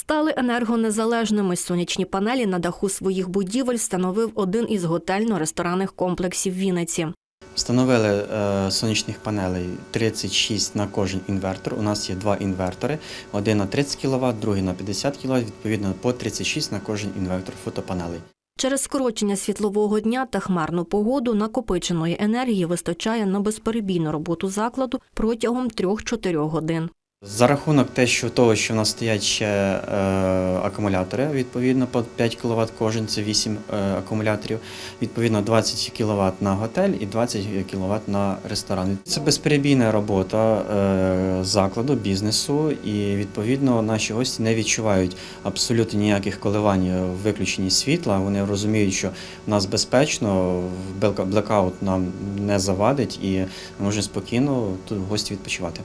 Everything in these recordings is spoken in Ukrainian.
Стали енергонезалежними. Сонячні панелі на даху своїх будівель встановив один із готельно-ресторанних комплексів Вінниці. Встановили е, сонячних панелей 36 на кожен інвертор. У нас є два інвертори: один на 30 кВт, другий на 50 кВт, відповідно по 36 на кожен інвертор фотопанелей. Через скорочення світлового дня та хмарну погоду накопиченої енергії вистачає на безперебійну роботу закладу протягом 3-4 годин. За рахунок те, що того, що в нас стоять ще е, акумулятори, відповідно по 5 кВт кожен, це 8 е, акумуляторів, відповідно 20 кВт на готель і 20 кВт на ресторан. Це безперебійна робота е, закладу, бізнесу, і відповідно наші гості не відчувають абсолютно ніяких коливань в виключенні світла. Вони розуміють, що в нас безпечно, блека- блекаут нам не завадить, і можемо спокійно тут гості відпочивати.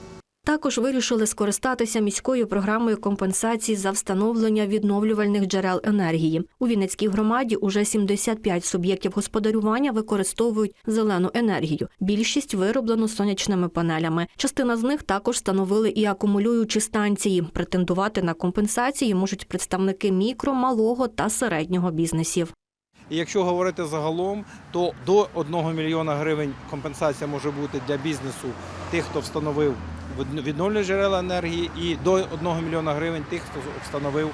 Також вирішили скористатися міською програмою компенсації за встановлення відновлювальних джерел енергії. У Вінницькій громаді уже 75 суб'єктів господарювання використовують зелену енергію. Більшість вироблено сонячними панелями. Частина з них також встановили і акумулюючі станції. Претендувати на компенсації можуть представники мікро, малого та середнього бізнесів. Якщо говорити загалом, то до 1 мільйона гривень компенсація може бути для бізнесу тих, хто встановив відно- відновлювальні джерела енергії, і до 1 мільйона гривень тих, хто встановив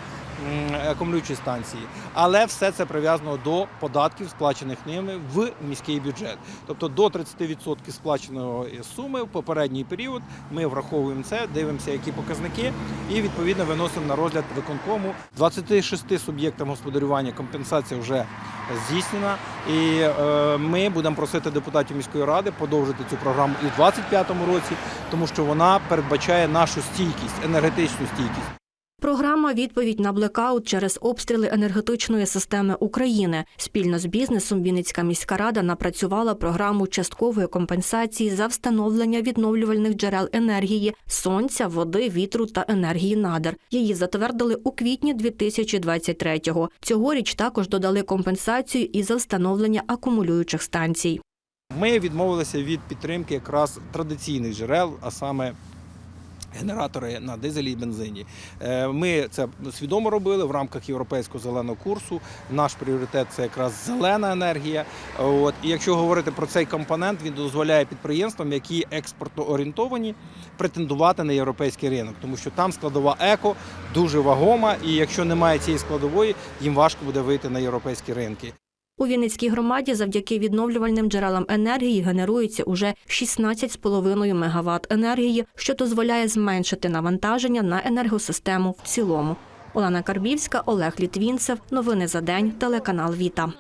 акумулюючі станції. Але все це прив'язано до податків, сплачених ними в міський бюджет. Тобто до 30% сплаченої суми в попередній період ми враховуємо це, дивимося, які показники, і відповідно виносимо на розгляд виконкому. 26 суб'єктам господарювання компенсація вже здійснена. І е, ми будемо просити депутатів міської ради подовжити цю програму і в 2025 році, тому що вона передбачає нашу стійкість, енергетичну стійкість. Програма відповідь на блекаут через обстріли енергетичної системи України. Спільно з бізнесом Вінницька міська рада напрацювала програму часткової компенсації за встановлення відновлювальних джерел енергії, сонця, води, вітру та енергії надр. Її затвердили у квітні 2023-го. Цьогоріч також додали компенсацію і за встановлення акумулюючих станцій. Ми відмовилися від підтримки якраз традиційних джерел, а саме генератори на дизелі і бензині. Е, Ми це свідомо робили в рамках європейського зеленого курсу. Наш пріоритет це якраз зелена енергія. От і якщо говорити про цей компонент, він дозволяє підприємствам, які експортно орієнтовані, претендувати на європейський ринок, тому що там складова еко дуже вагома, і якщо немає цієї складової, їм важко буде вийти на європейські ринки. У Вінницькій громаді завдяки відновлювальним джерелам енергії генерується уже 16,5 МВт енергії, що дозволяє зменшити навантаження на енергосистему в цілому. Олена Карбівська, Олег Літвінцев. Новини за день. Телеканал Віта.